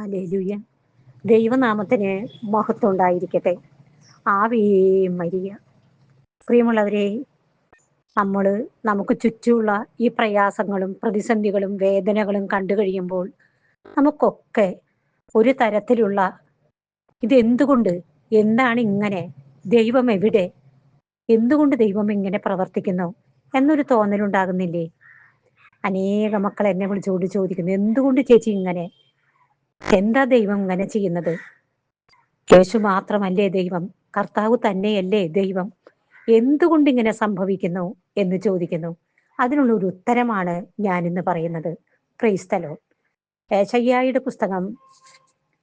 Hallelujah ദൈവനാമത്തിന് മഹത്വം ഉണ്ടായിരിക്കട്ടെ ആവേ മരിയ. പ്രിയമുള്ളവരെ നമ്മൾ നമുക്ക് ചുറ്റുമുള്ള ഈ പ്രയാസങ്ങളും പ്രതിസന്ധികളും വേദനകളും കണ്ടു കഴിയുമ്പോൾ നമുക്കൊക്കെ ഒരു തരത്തിലുള്ള ഇത് എന്തുകൊണ്ട് എന്താണ് ഇങ്ങനെ ദൈവം എവിടെ എന്തുകൊണ്ട് ദൈവം ഇങ്ങനെ പ്രവർത്തിക്കുന്നു എന്നൊരു തോന്നലുണ്ടാകുന്നില്ലേ? അനേക മക്കൾ എന്നെ വിളിച്ചുകൊണ്ട് ചോദിക്കുന്നു എന്തുകൊണ്ട് ചേച്ചി ഇങ്ങനെ? എന്താ ദൈവം ഇങ്ങനെ ചെയ്യുന്നത്? യേശു മാത്രമല്ലേ ദൈവം? കർത്താവ് തന്നെയല്ലേ ദൈവം? എന്തുകൊണ്ട് ഇങ്ങനെ സംഭവിക്കുന്നു എന്ന് ചോദിക്കുന്നു. അതിനുള്ള ഒരു ഉത്തരമാണ് ഞാൻ ഇന്ന് പറയുന്നത്. ക്രൈസ്തലോ ഏശയ്യായുടെ പുസ്തകം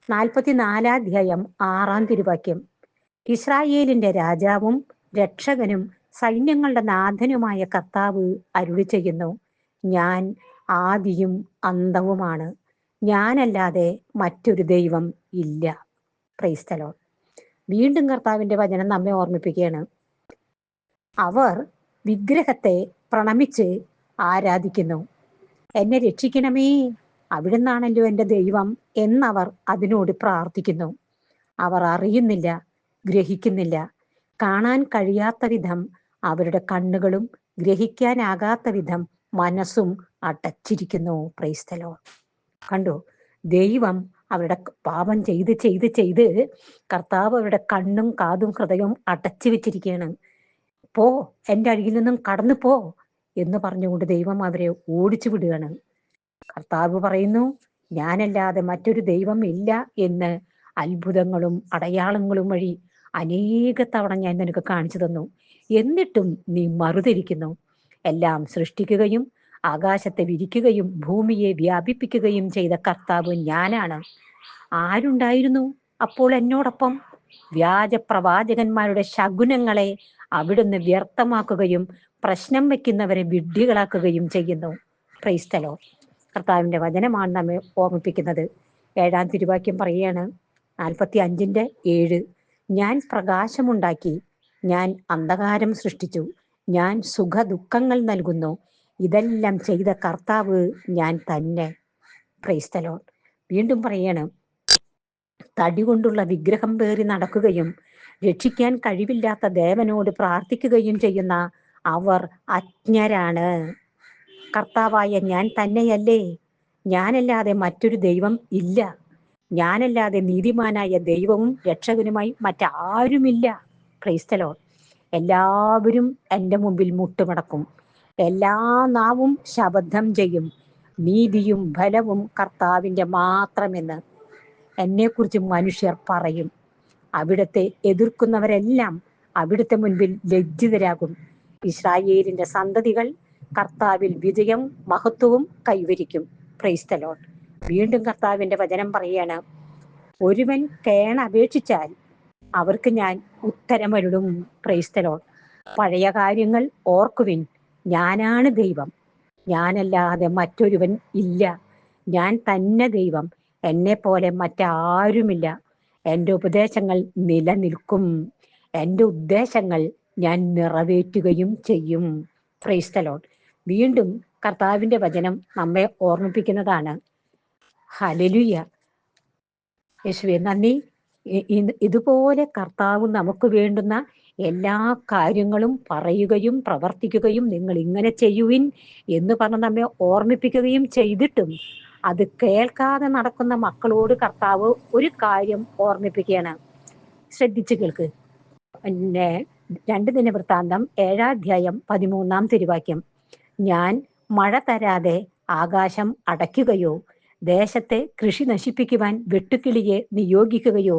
നാൽപ്പത്തിനാലാധ്യായം ആറാം തിരുവാക്യം. ഇസ്രായേലിന്റെ രാജാവും രക്ഷകനും സൈന്യങ്ങളുടെ നാഥനുമായ കർത്താവ് അരുളി ചെയ്യുന്നു ഞാൻ ആദിയും അന്തവുമാണ് ഞാനല്ലാതെ മറ്റൊരു ദൈവം ഇല്ല. ക്രൈസ്തലോ വീണ്ടും കർത്താവിന്റെ വചനം നമ്മെ ഓർമ്മിപ്പിക്കുകയാണ്. അവർ വിഗ്രഹത്തെ പ്രണമിച്ച് ആരാധിക്കുന്നു. എന്നെ രക്ഷിക്കണമേ. അവിടുന്നാണല്ലോ എന്റെ ദൈവം എന്നവർ അതിനോട് പ്രാർത്ഥിക്കുന്നു. അവർ അറിയുന്നില്ല ഗ്രഹിക്കുന്നില്ല. കാണാൻ കഴിയാത്ത വിധം അവരുടെ കണ്ണുകളും ഗ്രഹിക്കാനാകാത്ത വിധം മനസ്സും അടച്ചിരിക്കുന്നു. പ്രൈസ്തലോ കണ്ടു? ദൈവം അവരുടെ പാപം ചെയ്ത് ചെയ്ത് ചെയ്ത് കർത്താവ് അവരുടെ കണ്ണും കാതും ഹൃദയവും അടച്ചു വെച്ചിരിക്കുകയാണ്. പോ എന്റെ അഴിയിൽ നിന്നും കടന്നു പോ എന്ന് പറഞ്ഞുകൊണ്ട് ദൈവം അവരെ ഓടിച്ചു വിടുകയാണ്. കർത്താവ് പറയുന്നു ഞാനല്ലാതെ മറ്റൊരു ദൈവം ഇല്ല എന്ന് അത്ഭുതങ്ങളും അടയാളങ്ങളും വഴി അനേക തവണ ഞാൻ നിനക്ക് കാണിച്ചു തന്നു. എന്നിട്ടും നീ മറുതിരിക്കുന്നു. എല്ലാം സൃഷ്ടിക്കുകയും ആകാശത്തെ വിരിക്കുകയും ഭൂമിയെ വ്യാപിപ്പിക്കുകയും ചെയ്ത കർത്താവ് ഞാനാണ്. ആരുണ്ടായിരുന്നു അപ്പോൾ എന്നോടൊപ്പം? വ്യാജ പ്രവാചകന്മാരുടെ ശകുനങ്ങളെ അവിടുന്ന് വ്യർത്ഥമാക്കുകയും പ്രശ്നം വെക്കുന്നവരെ വിഡ്ഢികളാക്കുകയും ചെയ്യുന്നു. ക്രൈസ്തലോ കർത്താവിന്റെ വചനമാണ് നമ്മെ ഓർമ്മിപ്പിക്കുന്നത്. ഏഴാം തിരുവാക്യം പറയുകയാണ് നാൽപ്പത്തി അഞ്ചിന്റെ ഏഴ്. ഞാൻ പ്രകാശമുണ്ടാക്കി ഞാൻ അന്ധകാരം സൃഷ്ടിച്ചു ഞാൻ സുഖ ദുഃഖങ്ങൾ നൽകുന്നു ഇതെല്ലാം ചെയ്ത കർത്താവ് ഞാൻ തന്നെ. ക്രൈസ്തലോൺ വീണ്ടും പറയാണ് തടി കൊണ്ടുള്ള വിഗ്രഹം പേറി നടക്കുകയും രക്ഷിക്കാൻ കഴിവില്ലാത്ത ദേവനോട് പ്രാർത്ഥിക്കുകയും ചെയ്യുന്ന അവർ അജ്ഞരാണ്. കർത്താവായ ഞാൻ തന്നെയല്ലേ? ഞാനല്ലാതെ മറ്റൊരു ദൈവം ഇല്ല. ഞാനല്ലാതെ നീതിമാനായ ദൈവവും രക്ഷകനുമായി മറ്റാരുമില്ല. ക്രൈസ്തലോൺ എല്ലാവരും എന്റെ മുമ്പിൽ മുട്ടുമടക്കും. എല്ലാ നാവും ശബദ്ധം ചെയ്യും. നീതിയും ഫലവും കർത്താവിന്റെ മാത്രമെന്ന് എന്നെക്കുറിച്ച് മനുഷ്യർ പറയും. അവിടുത്തെ എതിർക്കുന്നവരെല്ലാം അവിടുത്തെ മുൻപിൽ ലജ്ജിതരാകും. ഇസ്രായേലിന്റെ സന്തതികൾ കർത്താവിൽ വിജയം മഹത്വവും കൈവരിക്കും. ക്രൈസ്തലോൺ വീണ്ടും കർത്താവിന്റെ വചനം പറയാണ് ഒരുവൻ കേണ അപേക്ഷിച്ചാൽ അവർക്ക് ഞാൻ ഉത്തരമരുളും. ക്രൈസ്തലോൺ പഴയ കാര്യങ്ങൾ ഓർക്കുവിൻ. ഞാനാണ് ദൈവം. ഞാനല്ലാതെ മറ്റൊരുവൻ ഇല്ല. ഞാൻ തന്നെ ദൈവം. എന്നെ പോലെ മറ്റാരുമില്ല. എന്റെ ഉപദേശങ്ങൾ നിലനിൽക്കും. എന്റെ ഉദ്ദേശങ്ങൾ ഞാൻ നിറവേറ്റുകയും ചെയ്യും. ക്രൈസ്തലോൺ വീണ്ടും കർത്താവിന്റെ വചനം നമ്മെ ഓർമ്മിപ്പിക്കുന്നതാണ്. ഹലലുയ യേശുവെ നന്ദി. ഇതുപോലെ കർത്താവ് നമുക്ക് വേണ്ടുന്ന എല്ലാ കാര്യങ്ങളും പറയുകയും പ്രവർത്തിക്കുകയും നിങ്ങൾ ഇങ്ങനെ ചെയ്യുവിൻ എന്ന് പറഞ്ഞ് നമ്മെ ഓർമ്മിപ്പിക്കുകയും ചെയ്തിട്ടും അത് കേൾക്കാതെ നടക്കുന്ന മക്കളോട് കർത്താവ് ഒരു കാര്യം ഓർമ്മിപ്പിക്കുകയാണ്. ശ്രദ്ധിച്ചു കേൾക്ക്. പിന്നെ രണ്ട് ദിന വൃത്താന്തം ഏഴാധ്യായം പതിമൂന്നാം തിരുവാക്യം. ഞാൻ മഴ തരാതെ ആകാശം അടയ്ക്കുകയോ ദേശത്തെ കൃഷി നശിപ്പിക്കുവാൻ വെട്ടുക്കിളിയെ നിയോഗിക്കുകയോ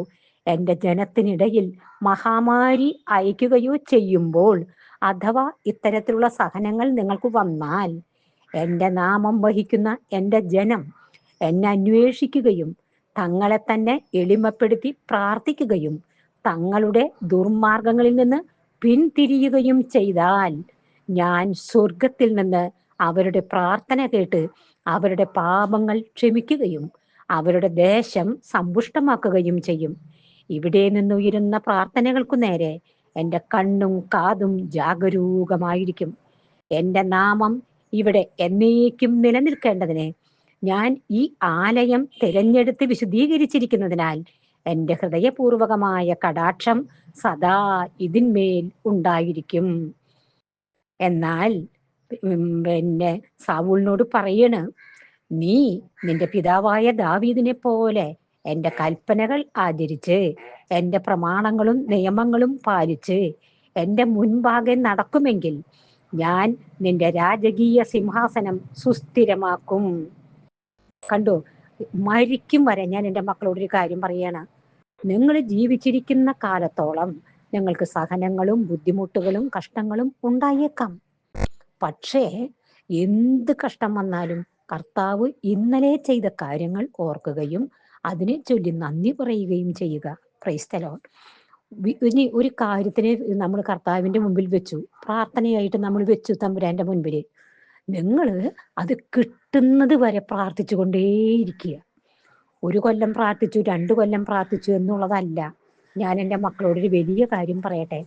എന്റെ ജനത്തിനിടയിൽ മഹാമാരി അയക്കുകയോ ചെയ്യുമ്പോൾ അഥവാ ഇത്തരത്തിലുള്ള സഹനങ്ങൾ നിങ്ങൾക്ക് വന്നാൽ എന്റെ നാമം വഹിക്കുന്ന എന്റെ ജനം എന്നെ അന്വേഷിക്കുകയും തങ്ങളെ തന്നെ എളിമപ്പെടുത്തി പ്രാർത്ഥിക്കുകയും തങ്ങളുടെ ദുർമാർഗങ്ങളിൽ നിന്ന് പിന്തിരിയുകയും ചെയ്താൽ ഞാൻ സ്വർഗത്തിൽ നിന്ന് അവരുടെ പ്രാർത്ഥന കേട്ട് അവരുടെ പാപങ്ങൾ ക്ഷമിക്കുകയും അവരുടെ ദേശം സമ്പുഷ്ടമാക്കുകയും ചെയ്യും. ഇവിടെ നിന്നുയരുന്ന പ്രാർത്ഥനകൾക്കു നേരെ എന്റെ കണ്ണും കാതും ജാഗരൂകമായിരിക്കും. എന്റെ നാമം ഇവിടെ എന്നേക്കും നിലനിൽക്കേണ്ടതിന് ഞാൻ ഈ ആലയം തിരഞ്ഞെടുത്ത് വിശദീകരിച്ചിരിക്കുന്നതിനാൽ എന്റെ ഹൃദയപൂർവകമായ കടാക്ഷം സദാ ഇതിന്മേൽ ഉണ്ടായിരിക്കും. എന്നാൽ പിന്നെ സാവൂളിനോട് പറയണ് നീ നിന്റെ പിതാവായ ദാവീദിനെ പോലെ എന്റെ കൽപ്പനകൾ ആചരിച്ച് എന്റെ പ്രമാണങ്ങളും നിയമങ്ങളും പാലിച്ച് എന്റെ മുൻപാകെ നടക്കുമെങ്കിൽ ഞാൻ നിന്റെ രാജകീയ സിംഹാസനം സുസ്ഥിരമാക്കും. കണ്ടു? മരിക്കും വരെ ഞാൻ എന്റെ മക്കളോട് ഒരു കാര്യം പറയണ. നിങ്ങൾ ജീവിച്ചിരിക്കുന്ന കാലത്തോളം നിങ്ങൾക്ക് സഹനങ്ങളും ബുദ്ധിമുട്ടുകളും കഷ്ടങ്ങളും ഉണ്ടായേക്കാം. പക്ഷേ എന്ത് കഷ്ടം വന്നാലും കർത്താവ് ഇന്നലെ ചെയ്ത കാര്യങ്ങൾ ഓർക്കുകയും അതിനെ ചൊല്ലി നന്ദി പറയുകയും ചെയ്യുക. ക്രൈസ്തലോൺ ഇനി ഒരു കാര്യത്തിന് നമ്മൾ കർത്താവിന്റെ മുമ്പിൽ വെച്ചു. പ്രാർത്ഥനയായിട്ട് നമ്മൾ വെച്ചു തമ്പുരാന്റെ മുൻപിൽ. നിങ്ങൾ അത് കിട്ടുന്നത് വരെ പ്രാർത്ഥിച്ചു കൊണ്ടേയിരിക്കുക ഒരു കൊല്ലം പ്രാർത്ഥിച്ചു രണ്ടു കൊല്ലം പ്രാർത്ഥിച്ചു എന്നുള്ളതല്ല. ഞാൻ എന്റെ മക്കളോട് ഒരു വലിയ കാര്യം പറയട്ടെ.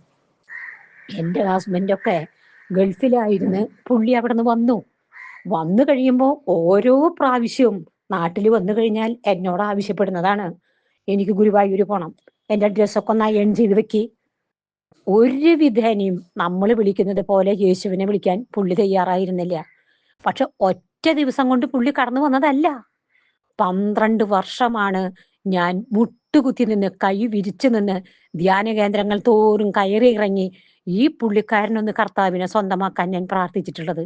എന്റെ ഹസ്ബൻഡൊക്കെ ഗൾഫിലായിരുന്നു പുള്ളി അവിടെ നിന്ന് വന്നു. വന്നു കഴിയുമ്പോൾ ഓരോ പ്രാവശ്യവും നാട്ടിൽ വന്നു കഴിഞ്ഞാൽ എന്നോട് ആവശ്യപ്പെടുന്നതാണ്. എനിക്ക് ഗുരുവായൂർ പോണം. എന്റെ ഡ്രസ്സൊക്കെ ഒന്ന് അയൺ ചെയ്ത് വെക്കി. ഒരു വിധേനയും നമ്മൾ വിളിക്കുന്നത് പോലെ യേശുവിനെ വിളിക്കാൻ പുള്ളി തയ്യാറായിരുന്നില്ല. പക്ഷെ ഒറ്റ ദിവസം കൊണ്ട് പുള്ളി കടന്നു വന്നതല്ല. പന്ത്രണ്ട് വർഷമാണ് ഞാൻ മുട്ടുകുത്തി നിന്ന് കൈ വിരിച്ചു നിന്ന് ധ്യാന കേന്ദ്രങ്ങൾ തോറും കയറി ഇറങ്ങി ഈ പുള്ളിക്കാരനൊന്ന് കർത്താവിനെ സ്വന്തമാക്കാൻ ഞാൻ പ്രാർത്ഥിച്ചിട്ടുള്ളത്.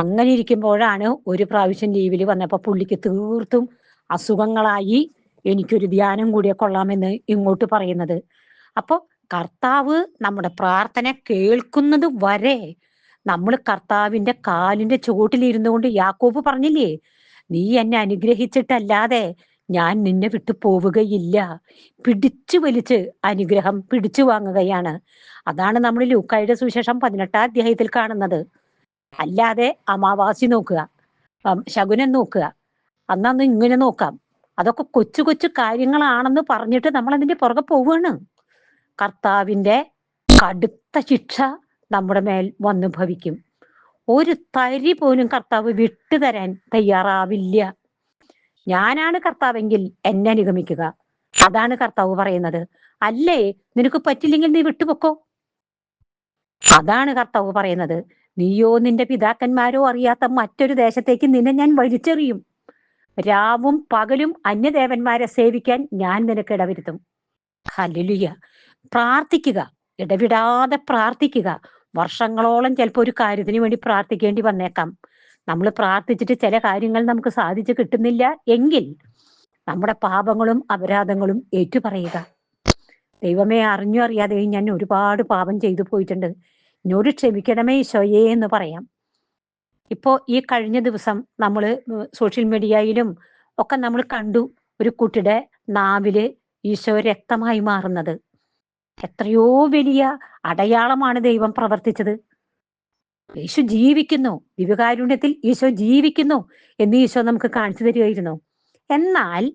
അങ്ങനെ ഇരിക്കുമ്പോഴാണ് ഒരു പ്രാവശ്യം ലീവിൽ വന്നപ്പോൾ പുള്ളിക്ക് തീർത്തും അസുഖങ്ങളായി എനിക്കൊരു ധ്യാനം കൂടിയ കൊള്ളാമെന്ന് ഇങ്ങോട്ട് പറയുന്നത്. അപ്പോൾ കർത്താവ് നമ്മുടെ പ്രാർത്ഥന കേൾക്കുന്നത് വരെ നമ്മൾ കർത്താവിന്റെ കാലിന്റെ ചുവട്ടിലിരുന്നു കൊണ്ട് യാക്കോബ് പറഞ്ഞില്ലേ നീ എന്നെ അനുഗ്രഹിച്ചിട്ടല്ലാതെ ഞാൻ നിന്നെ വിട്ടു പോവുകയില്ല. പിടിച്ചു വലിച്ച് അനുഗ്രഹം പിടിച്ചു വാങ്ങുകയാണ്. അതാണ് നമ്മൾ ലൂക്കായുടെ സുവിശേഷം പതിനെട്ടാം അധ്യായത്തിൽ കാണുന്നത്. അല്ലാതെ അമാവാസി നോക്കുക ശകുനം നോക്കുക അന്നന്ന് ഇങ്ങനെ നോക്കാം. അതൊക്കെ കൊച്ചു കൊച്ചു കാര്യങ്ങളാണെന്ന് പറഞ്ഞിട്ട് നമ്മൾ അതിന്റെ പുറകെ പോവുകയാണ് കർത്താവിന്റെ കടുത്ത ശിക്ഷ നമ്മുടെ മേൽ വന്നു ഭവിക്കും. ഒരു തരി പോലും കർത്താവ് വിട്ടുതരാൻ തയ്യാറാവില്ല. ഞാനാണ് കർത്താവെങ്കിൽ എന്നെ അനുഗമിക്കുക. അതാണ് കർത്താവ് പറയുന്നത്. അല്ലേ? നിനക്ക് പറ്റില്ലെങ്കിൽ നീ വിട്ടുപൊക്കോ? അതാണ് കർത്താവ് പറയുന്നത്. നീയോ നിന്റെ പിതാക്കന്മാരോ അറിയാത്ത മറ്റൊരു ദേശത്തേക്ക് നിന്നെ ഞാൻ വലിച്ചെറിയും. രാവും പകലും അന്യദേവന്മാരെ സേവിക്കാൻ ഞാൻ നിനക്ക് ഇടവരുത്തും. ഹല്ലുയ പ്രാർത്ഥിക്കുക. ഇടവിടാതെ പ്രാർത്ഥിക്കുക. വർഷങ്ങളോളം ചിലപ്പോൾ ഒരു കാര്യത്തിന് വേണ്ടി പ്രാർത്ഥിക്കേണ്ടി വന്നേക്കാം. നമ്മൾ പ്രാർത്ഥിച്ചിട്ട് ചില കാര്യങ്ങൾ നമുക്ക് സാധിച്ചു കിട്ടുന്നില്ല എങ്കിൽ നമ്മുടെ പാപങ്ങളും അപരാധങ്ങളും ഏറ്റുപറയുക. ദൈവമേ അറിഞ്ഞു അറിയാതെ ഞാൻ ഒരുപാട് പാപം ചെയ്തു പോയിട്ടുണ്ട്. എന്നോട് ക്ഷമിക്കണമേ ഈശോയെ എന്ന് പറയാം. ഇപ്പോ ഈ കഴിഞ്ഞ ദിവസം നമ്മൾ സോഷ്യൽ മീഡിയയിലും ഒക്കെ നമ്മൾ കണ്ടു ഒരു കുട്ടിയുടെ നാവിൽ ഈശോ രക്തമായി മാറുന്നത്. എത്രയോ വലിയ അടയാളമാണ് ദൈവം പ്രവർത്തിച്ചത്. യേശു ജീവിക്കുന്നു ദിവ്യകാരുണ്യത്തിൽ ഈശോ ജീവിക്കുന്നു എന്ന് ഈശോ നമുക്ക് കാണിച്ചു തരികയായിരുന്നു. എന്നാൽ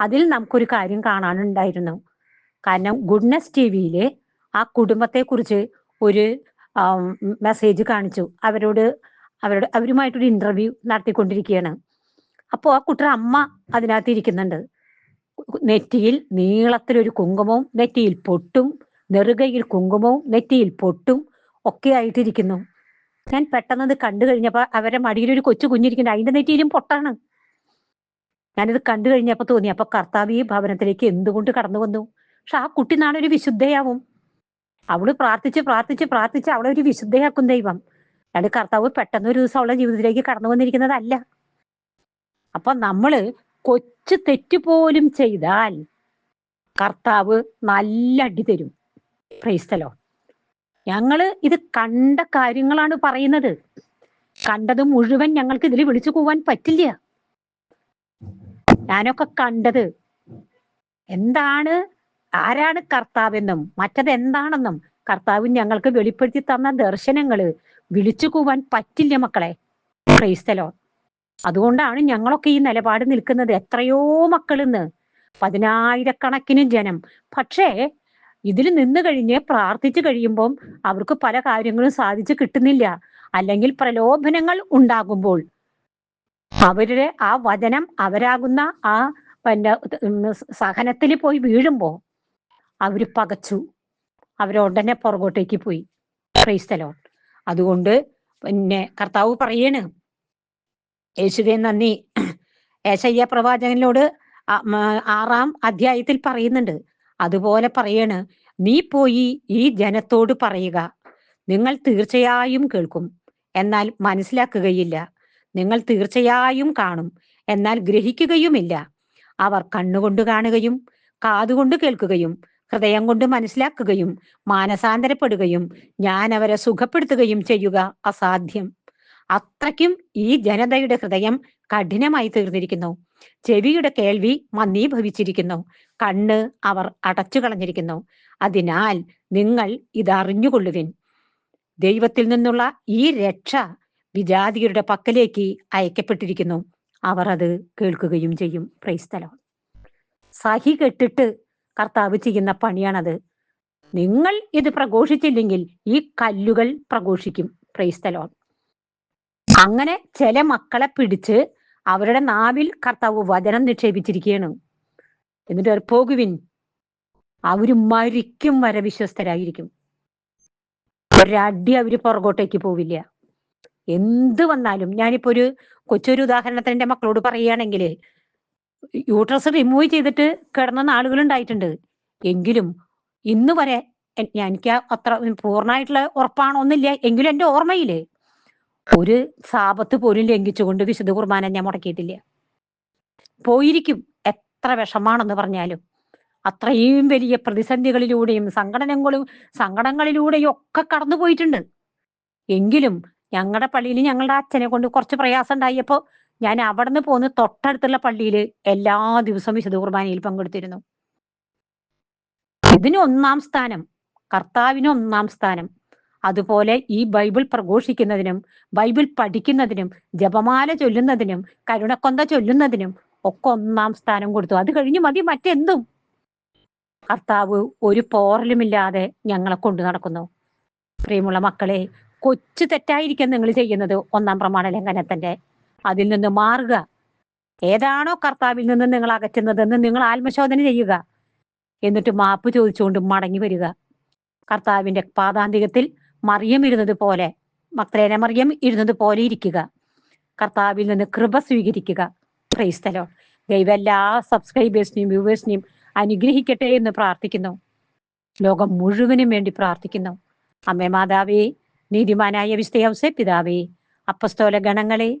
അതിൽ നമുക്കൊരു കാര്യം കാണാനുണ്ടായിരുന്നു. കാരണം ഗുഡ്നസ് ടി വിയിലെ ആ കുടുംബത്തെ കുറിച്ച് ഒരു മെസ്സേജ് കാണിച്ചു. അവരോട് അവരുടെ അവരുമായിട്ടൊരു ഇന്റർവ്യൂ നടത്തിക്കൊണ്ടിരിക്കുകയാണ് അപ്പോൾ ആ കുട്ടിയുടെ അമ്മ അതിനകത്ത് ഇരിക്കുന്നുണ്ട്. നെറ്റിയിൽ നീളത്തിലൊരു കുങ്കുമവും നെറ്റിയിൽ പൊട്ടും നെറുകയിൽ കുങ്കുമവും നെറ്റിയിൽ പൊട്ടും ഒക്കെ ആയിട്ടിരിക്കുന്നു. ഞാൻ പെട്ടെന്ന് അത് കണ്ടു കഴിഞ്ഞപ്പോൾ അവരെ മടിയിലൊരു കൊച്ചു കുഞ്ഞിരിക്കുന്നുണ്ട്. അതിന്റെ നെറ്റിയിലും പൊട്ടാണ്. ഞാനിത് കണ്ടു കഴിഞ്ഞപ്പോൾ തോന്നി അപ്പൊ കർത്താവ് ഈ ഭവനത്തിലേക്ക് എന്തുകൊണ്ട് കടന്നു വന്നു പക്ഷെ ആ കുട്ടി നാളെ ഒരു വിശുദ്ധയാവും. അവൾ പ്രാർത്ഥിച്ച് പ്രാർത്ഥിച്ച് പ്രാർത്ഥിച്ച് അവളെ ഒരു വിശുദ്ധയാക്കും ദൈവം. അല്ലാണ്ട് കർത്താവ് പെട്ടെന്ന് ഒരു ദിവസം അവളെ ജീവിതത്തിലേക്ക് കടന്നു വന്നിരിക്കുന്നതല്ല. അപ്പൊ നമ്മൾ കൊച്ചു തെറ്റ് പോലും ചെയ്താൽ കർത്താവ് നല്ല അടി തരും. ക്രൈസ്തലോ ഞങ്ങൾ ഇത് കണ്ട കാര്യങ്ങളാണ് പറയുന്നത്. കണ്ടത് മുഴുവൻ ഞങ്ങൾക്ക് ഇതിൽ വിളിച്ചു പോവാൻ പറ്റില്ല. ഞാനൊക്കെ കണ്ടത്. എന്താണ് ആരാണ് കർത്താവെന്നും മറ്റത് എന്താണെന്നും കർത്താവ് ഞങ്ങൾക്ക് വെളിപ്പെടുത്തി തന്ന ദർശനങ്ങൾ വിളിച്ചു കൂവാൻ പറ്റില്ല മക്കളെ. ക്രൈസ്തലോ അതുകൊണ്ടാണ് ഞങ്ങളൊക്കെ ഈ നിലപാട് നിൽക്കുന്നത്. എത്രയോ മക്കളിന്ന് പതിനായിരക്കണക്കിന് ജനം. പക്ഷേ ഇതിൽ നിന്ന് കഴിഞ്ഞ് പ്രാർത്ഥിച്ചു കഴിയുമ്പം അവർക്ക് പല കാര്യങ്ങളും സാധിച്ചു കിട്ടുന്നില്ല. അല്ലെങ്കിൽ പ്രലോഭനങ്ങൾ ഉണ്ടാകുമ്പോൾ അവരുടെ ആ വചനം അവരാകുന്ന ആ പിന്നെ സഹനത്തിൽ പോയി വീഴുമ്പോ അവർ പകച്ചു. അവരുടനെ പുറകോട്ടേക്ക് പോയി. ക്രൈസ്തലോ അതുകൊണ്ട് പിന്നെ കർത്താവ് പറയണ് യേശുവെ നന്ദി. ഏശയ്യ പ്രവാചകനോട് ആറാം അധ്യായത്തിൽ പറയുന്നുണ്ട്. അതുപോലെ പറയണ് നീ പോയി ഈ ജനത്തോട് പറയുക. നിങ്ങൾ തീർച്ചയായും കേൾക്കും. എന്നാൽ മനസ്സിലാക്കുകയില്ല. നിങ്ങൾ തീർച്ചയായും കാണും. എന്നാൽ ഗ്രഹിക്കുകയുമില്ല. അവർ കണ്ണുകൊണ്ട് കാണുകയും കാതുകൊണ്ട് കേൾക്കുകയും ഹൃദയം കൊണ്ട് മനസ്സിലാക്കുകയും മാനസാന്തരപ്പെടുകയും ഞാൻ അവരെ സുഖപ്പെടുത്തുകയും ചെയ്യുക അസാധ്യം. അത്രയ്ക്കും ഈ ജനതയുടെ ഹൃദയം കഠിനമായി തീർന്നിരിക്കുന്നു. ചെവിയുടെ കേൾവി മന്ദീഭവിച്ചിരിക്കുന്നു. കണ്ണ് അവർ അടച്ചു കളഞ്ഞിരിക്കുന്നു. അതിനാൽ നിങ്ങൾ ഇതറിഞ്ഞുകൊള്ളുവിൻ. ദൈവത്തിൽ നിന്നുള്ള ഈ രക്ഷ വിജാതിയുടെ പക്കലേക്ക് അയക്കപ്പെട്ടിരിക്കുന്നു. അവർ അത് കേൾക്കുകയും ചെയ്യും. പ്രൈസ്തലോ സഹി കെട്ടിട്ട് കർത്താവ് ചെയ്യുന്ന പണിയാണത്. നിങ്ങൾ ഇത് പ്രഘോഷിച്ചില്ലെങ്കിൽ ഈ കല്ലുകൾ പ്രഘോഷിക്കും. പ്രൈസ്തലോൺ അങ്ങനെ ചില മക്കളെ പിടിച്ച് അവരുടെ നാവിൽ കർത്താവ് വചനം നിക്ഷേപിച്ചിരിക്കുകയാണ്. എന്നിട്ട് അവർ പോകുവിൻ. അവർ മരിക്കും വരെ വിശ്വസ്തരായിരിക്കും. ഒരടി അവർ പുറകോട്ടേക്ക് പോവില്ല. എന്ത് വന്നാലും ഞാനിപ്പോ ഒരു കൊച്ചൊരു ഉദാഹരണത്തിന് എന്റെ മക്കളോട് പറയുകയാണെങ്കിൽ യൂട്രസ് റിമൂവ് ചെയ്തിട്ട് കിടന്ന നാളുകൾ ഉണ്ടായിട്ടുണ്ട് എങ്കിലും ഇന്ന് വരെ എനിക്ക് അത്ര പൂർണമായിട്ടുള്ള ഉറപ്പാണോന്നില്ല എങ്കിലും എന്റെ ഓർമ്മയിൽ ഒരു സാപത്ത് പോലും ലംഘിച്ചുകൊണ്ട് വിശുദ്ധ കുർബാന ഞാൻ മുടക്കിയിട്ടില്ല. പോയിരിക്കും എത്ര വിഷമാണെന്ന് പറഞ്ഞാലും അത്രയും വലിയ പ്രതിസന്ധികളിലൂടെയും സങ്കടനങ്ങളും സങ്കടങ്ങളിലൂടെയും ഒക്കെ കടന്നു പോയിട്ടുണ്ട് എങ്കിലും ഞങ്ങളുടെ പള്ളിയിൽ ഞങ്ങളുടെ അച്ഛനെ കൊണ്ട് കുറച്ച് പ്രയാസം ഉണ്ടായപ്പോ ഞാൻ അവിടുന്ന് പോന്ന് തൊട്ടടുത്തുള്ള പള്ളിയിൽ എല്ലാ ദിവസവും വിശുദ്ധ കുർബാനയിൽ പങ്കെടുത്തിരുന്നു. ഇതിന് ഒന്നാം സ്ഥാനം കർത്താവിന് ഒന്നാം സ്ഥാനം. അതുപോലെ ഈ ബൈബിൾ പ്രഘോഷിക്കുന്നതിനും ബൈബിൾ പഠിക്കുന്നതിനും ജപമാല ചൊല്ലുന്നതിനും കരുണക്കൊന്ത ചൊല്ലുന്നതിനും ഒക്കെ ഒന്നാം സ്ഥാനം കൊടുത്തു. അത് കഴിഞ്ഞ് മതി മറ്റെന്തും. കർത്താവ് ഒരു പോറലുമില്ലാതെ ഞങ്ങളെ കൊണ്ടു നടക്കുന്നു. പ്രിയമുള്ള മക്കളെ കൊച്ചു തെറ്റായിരിക്കും നിങ്ങൾ ചെയ്യുന്നത് ഒന്നാം പ്രമാണ ലംഘനത്തിന്റെ അതിൽ നിന്ന് മാറുക. ഏതാണോ കർത്താവിൽ നിന്ന് നിങ്ങൾ അകറ്റുന്നതെന്ന് നിങ്ങൾ ആത്മശോധന ചെയ്യുക. എന്നിട്ട് മാപ്പ് ചോദിച്ചുകൊണ്ട് മടങ്ങി വരിക. കർത്താവിന്റെ പാതാന്തികത്തിൽ മറിയം ഇരുന്നത് പോലെ മക്രേന മറിയം ഇരുന്നത് പോലെ ഇരിക്കുക. കർത്താവിൽ നിന്ന് കൃപ സ്വീകരിക്കുക. ക്രൈസ്തലോ ദൈവ എല്ലാ സബ്സ്ക്രൈബേഴ്സിനെയും വ്യൂവേഴ്സിനെയും അനുഗ്രഹിക്കട്ടെ എന്ന് പ്രാർത്ഥിക്കുന്നു. ലോകം മുഴുവനും വേണ്ടി പ്രാർത്ഥിക്കുന്നു. അമ്മേ മാതാവേ നീതിമാനായ വിസ്തയവസെ പിതാവേ അപ്പസ്തോല ഗണങ്ങളെ